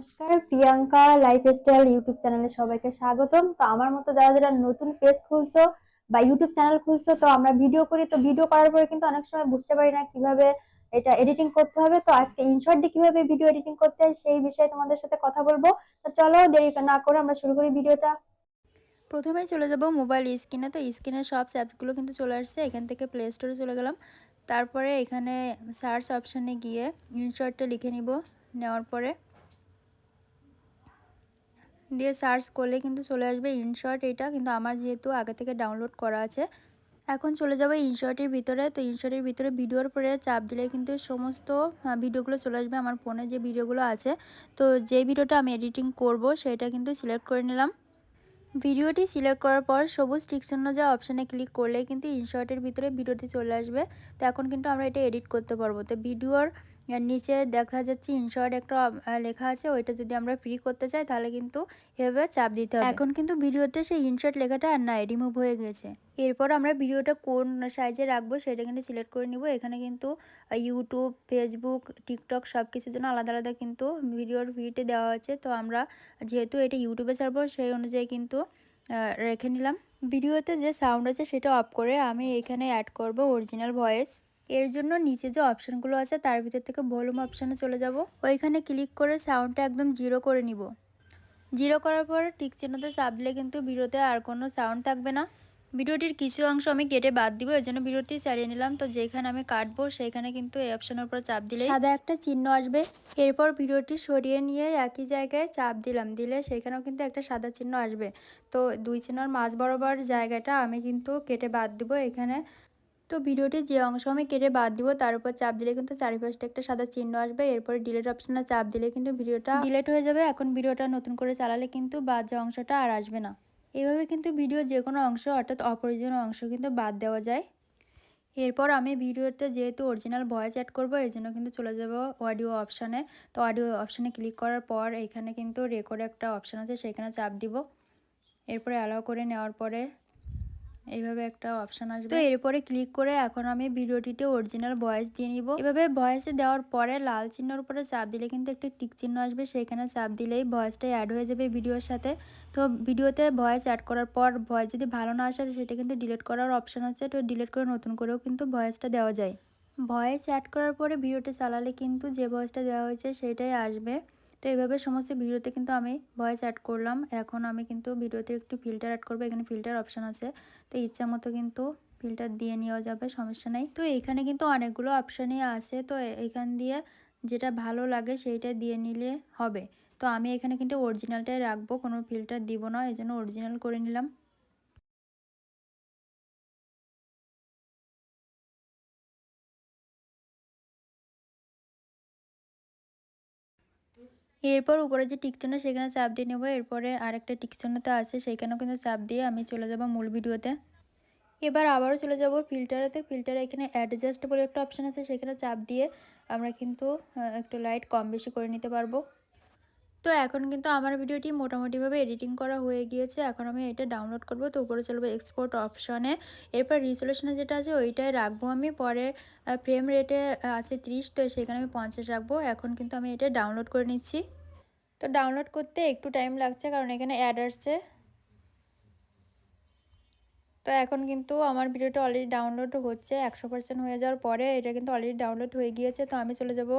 নমস্কার, Priyanka lifestyle YouTube চ্যানেলে সবাইকে স্বাগতম। তো আমার মতো যারা যারা নতুন পেজ খুলছো বা ইউটিউব চ্যানেল খুলছো, তো আমরা ভিডিও করি। তো ভিডিও করার পরে কিন্তু অনেক সময় বুঝতে পারি না কীভাবে এটা এডিটিং করতে হবে। তো আজকে ইনশর্ট দিয়ে কীভাবে ভিডিও এডিটিং করতে হয় সেই বিষয়ে তোমাদের সাথে কথা বলব। তো চলো, দেরি না করে আমরা শুরু করি ভিডিওটা প্রথমেই চলে যাব মোবাইল স্ক্রিনে তো স্ক্রিনের সব অ্যাপসগুলো কিন্তু চলে আসছে। এখান থেকে প্লে স্টোরে চলে গেলাম। তারপরে এখানে সার্চ অপশানে গিয়ে ইনশর্টটা লিখে নিব। নেওয়ার পরে দিয়ে সার্চ করলে কিন্তু চলে আসবে ইনশর্ট এটা, কিন্তু আমার যেহেতু আগে থেকে ডাউনলোড করা আছে। এখন চলে যাব ইনশর্টের ভিতরে, তো ইনশর্টের ভিতরে ভিডিওর পরে চাপ দিলে কিন্তু সমস্ত ভিডিওগুলো চলে আসবে আমার ফোনে যে ভিডিওগুলো আছে। তো যে ভিডিওটা আমি এডিটিং করব সেটা কিন্তু সিলেক্ট করে নিলাম। ভিডিওটি সিলেক্ট করার পর সবুজ টিকচিহ্ন যা অপশানে ক্লিক করলে কিন্তু ইনশর্টের ভিতরে ভিডিওটি চলে আসবে। তো এখন কিন্তু আমরা এটা এডিট করতে পারব। তো ভিডিওর নিচে দেখা যাচ্ছে ইনশর্ট একটা লেখা আছে, ওইটা যদি আমরা ফ্রি করতে চাই, তাহলে কিন্তু এভাবে চাপ দিতে হবে। এখন কিন্তু ভিডিওতে সেই ইনশর্ট লেখাটা আর নাই রিমুভ হয়ে গেছে। এরপর আমরা ভিডিওটা কোন সাইজে রাখব, সেটা কিন্তু সিলেক্ট করে নিব। এখানে কিন্তু ইউটিউব ফেসবুক টিকটক সব কিছুর জন্য আলাদা আলাদা কিন্তু ভিডিওর ভিটে দেওয়া আছে। তো আমরা যেহেতু এটা ইউটিউবে ছাড়বো, সেই অনুযায়ী কিন্তু রেখে নিলাম। ভিডিওতে যে সাউন্ড আছে, সেটা অফ করে আমি এখানে অ্যাড করব অরিজিনাল ভয়েস এর জন্য নিচে যে অপশানগুলো আছে, তার ভিতর থেকে ভলিউম অপশানে চলে যাব। ওইখানে ক্লিক করে সাউন্ডটা একদম জিরো করে নিব। জিরো করার পর টিক চিহ্নতে চাপ দিলে কিন্তু ভিডিওতে আর কোনো সাউন্ড থাকবে না। ভিডিওটির কিছু অংশ আমি কেটে বাদ দিব এই জন্য ভিডিওটি চালিয়ে নিলাম। তো যেখানে আমি কাটবো সেইখানে কিন্তু এই অপশানের উপর চাপ দিলে সাদা একটা চিহ্ন আসবে। এরপর ভিডিওটি সরিয়ে নিয়ে একই জায়গায় চাপ দিলাম। দিলে সেখানেও কিন্তু একটা সাদা চিহ্ন আসবে। তো দুই চিহ্নর মাঝ বরাবর জায়গাটা আমি কিন্তু কেটে বাদ দিব। এখানে তো ভিডিওটির যে অংশ আমি কেটে বাদ দিব, তার উপর চাপ দিলে কিন্তু চারিপাশটা একটা সাদা চিহ্ন আসবে। এরপরে ডিলেট অপশানে চাপ দিলে কিন্তু ভিডিওটা ডিলেট হয়ে যাবে। এখন ভিডিওটা নতুন করে চালালে কিন্তু বাদ যে অংশটা আর আসবে না। এভাবে কিন্তু ভিডিও যে কোনো অংশ, অর্থাৎ অপ্রয়োজনীয় অংশ কিন্তু বাদ দেওয়া যায়। এরপর আমি ভিডিওতে যেহেতু অরিজিনাল ভয়েস অ্যাড করব, এই জন্য কিন্তু চলে যাব অডিও অপশানে তো অডিও অপশানে ক্লিক করার পর এখানে কিন্তু রেকর্ড একটা অপশান আছে, সেখানে চাপ দিব। এরপরে অ্যালাউ করে নেওয়ার পরে এইভাবে একটা অপশান আসবে। তো এরপরে ক্লিক করে এখন আমি ভিডিওটিতে অরিজিনাল ভয়েস দিয়ে নিব। এভাবে ভয়েসে দেওয়ার পরে লাল চিহ্নর উপরে চাপ দিলে কিন্তু একটা টিক চিহ্ন আসবে। সেখানে চাপ দিলেই ভয়েসটা অ্যাড হয়ে যাবে ভিডিওর সাথে। তো ভিডিওতে ভয়েস অ্যাড করার পর ভয়েস যদি ভালো না আসে, সেটা কিন্তু ডিলিট করার অপশান আছে। তো ডিলিট করে নতুন করেও কিন্তু ভয়েসটা দেওয়া যায়। ভয়েস অ্যাড করার পরে ভিডিওটি চালালে কিন্তু যে ভয়েসটা দেওয়া হয়েছে, সেটাই আসবে। তো এইভাবে সমস্ত ভিডিওতে কিন্তু আমি ভয়েস অ্যাড করলাম। এখন আমি কিন্তু ভিডিওতে একটু ফিল্টার অ্যাড করব। এখানে ফিল্টার অপশান আছে। তো ইচ্ছা মতো কিন্তু ফিল্টার দিয়ে নেওয়া যাবে, সমস্যা নেই। তো এখানে কিন্তু অনেকগুলো অপশানই আছে। তো এখান দিয়ে যেটা ভালো লাগে সেইটা দিয়ে নিলে হবে। তো আমি এখানে কিন্তু অরিজিনালটাই রাখব। কোনো ফিল্টার দিব না। এই জন্য অরিজিনাল করে নিলাম। এরপর উপরে যে টিকচনা সেখানে চাপ দিয়ে নেব। এরপরে আরেকটা টিকচনাতে আছে, সেখানেও কিন্তু চাপ দিয়ে আমি চলে যাব মূল ভিডিওতে। এবার আবারও চলে যাব ফিল্টারেতে ফিল্টারে এখানে অ্যাডজাস্ট বলে একটা অপশান আছে, সেখানে চাপ দিয়ে আমরা কিন্তু একটু লাইট কম বেশি করে নিতে পারব। তো এখন কিন্তু আমার ভিডিওটি মোটামুটিভাবে এডিটিং করা হয়ে গিয়েছে। এখন আমি এটা ডাউনলোড করব। তো উপরে চলবে এক্সপোর্ট অপশনে এরপর রিজলিউশনে যেটা আছে ওইটাই রাখব আমি। পরে ফ্রেম রেটে আছে ত্রিশ, তো সেখানে আমি পঞ্চাশ রাখব। এখন কিন্তু আমি এটা ডাউনলোড করে নিচ্ছি। তো ডাউনলোড করতে একটু টাইম লাগছে কারণ এখানে অ্যাড আসছে। তো এখন কিন্তু আমার ভিডিওটা অলরেডি ডাউনলোড হচ্ছে। একশো পার্সেন্ট হয়ে যাওয়ার পরে এটা কিন্তু অলরেডি ডাউনলোড হয়ে গিয়েছে। তো আমি চলে যাব